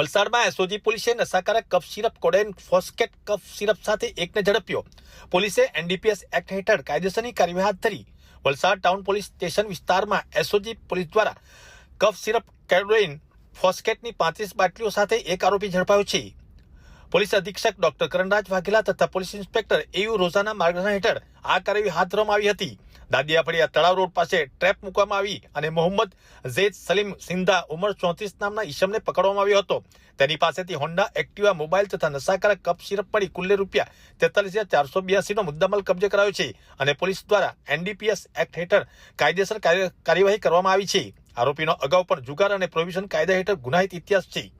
વલસાડમાં એસઓજી પોલીસે નશાકારક કફ સિરપ, કોડેન ફોસ્કેટ કફ સિરપ સાથે એકને ઝડપ્યો. પોલીસે એનડીપીએસ એક્ટ હેઠળ કાયદેસરની કાર્યવાહી હાથ ધરી. વલસાડ ટાઉન પોલીસ સ્ટેશન વિસ્તારમાં એસઓજી પોલીસ દ્વારા કફ સિરપ કેરોઇન ફોસ્કેટની પાંત્રીસ બાટલીઓ સાથે એક આરોપી ઝડપાયો છે. પોલીસ અધિક્ષક ડોક્ટર કરણરાજ વાઘેલા તથા પોલીસ ઇન્સ્પેક્ટર એયુ રોઝાના માર્ગદર્શન હેઠળ આ કાર્યવાહી હાથ ધરવામાં આવી હતી. દાદિયા ફળિયા તળાવ રોડ પાસે ટ્રેપ મૂકવામાં આવી અને મોહમ્મદ ઝેદ સલીમ સિંધા ઉંમર ચોત્રીસ નામના ઈશમને પકડવામાં આવ્યો હતો. તેની પાસેથી હોન્ડા, એક્ટિવા, મોબાઈલ તથા નશાકારક કપ સિરપ મળી કુલ્લે રૂપિયા તેતાલીસ હજાર ચારસો બ્યાસીનો મુદ્દામાલ કબજે કરાયો છે અને પોલીસ દ્વારા એનડીપીએસ એક્ટ હેઠળ કાયદેસર કાર્ય- કાર્યવાહી કરવામાં આવી છે. આરોપીનો અગાઉ પણ જુગાર અને પ્રોવિઝન કાયદા હેઠળ ગુનાહિત ઇતિહાસ છે.